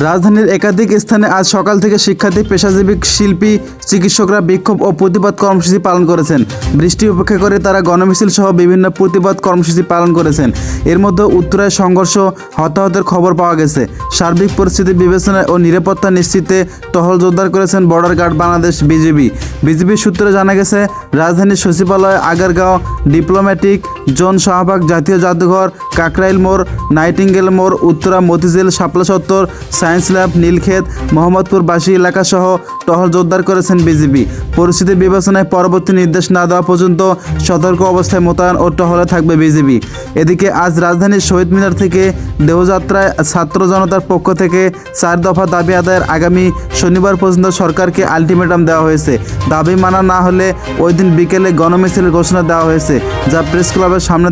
রাজধানীর একাধিক স্থানে আজ সকাল থেকে শিক্ষার্থী, পেশাজীবী, শিল্পী, চিকিৎসকরা বিক্ষোভ ও প্রতিবাদ কর্মসূচি পালন করেছেন। বৃষ্টি উপেক্ষা করে তারা গণমিছিল সহ বিভিন্ন প্রতিবাদ কর্মসূচি পালন করেছেন। এর মধ্যে উত্তরায় সংঘর্ষ, হতাহতের খবর পাওয়া গেছে। সার্বিক পরিস্থিতি বিবেচনায় ও নিরাপত্তা নিশ্চিতে টহল জোরদার করেছেন বর্ডার গার্ড বাংলাদেশ বিজেপি বিজেপির সূত্রে জানা গেছে, রাজধানীর সচিবালয়, আগারগাঁও, ডিপ্লোম্যাটিক জোন শাহবাগ জাতীয় জাদুঘর, কাকরাইল মোড়, নাইটিঙ্গেল মোড়, উত্তরা মতিঝিল, শাপলা চত্বর সায়েন্স ল্যাব, নীলক্ষেত, মোহাম্মদপুরবাসী এলাকাসহ টহল জোরদার করেছেন বিজেপি পরিস্থিতি বিবেচনায় পরবর্তী নির্দেশ না দেওয়া পর্যন্ত সতর্ক অবস্থায় মোতায়েন ও টহলে থাকবে বিজেপি এদিকে আজ রাজধানীর শহীদ মিনার থেকে দেহযাত্রায় ছাত্র জনতার পক্ষ থেকে চার দফা দাবি আদায়ের আগামী শনিবার পর্যন্ত সরকারকে আলটিমেটাম দেওয়া হয়েছে। দাবি মানা না হলে ওই দিন বিকেলে গণমিছিলের ঘোষণা দেওয়া হয়েছে, যা প্রেস ক্লাবের সামনে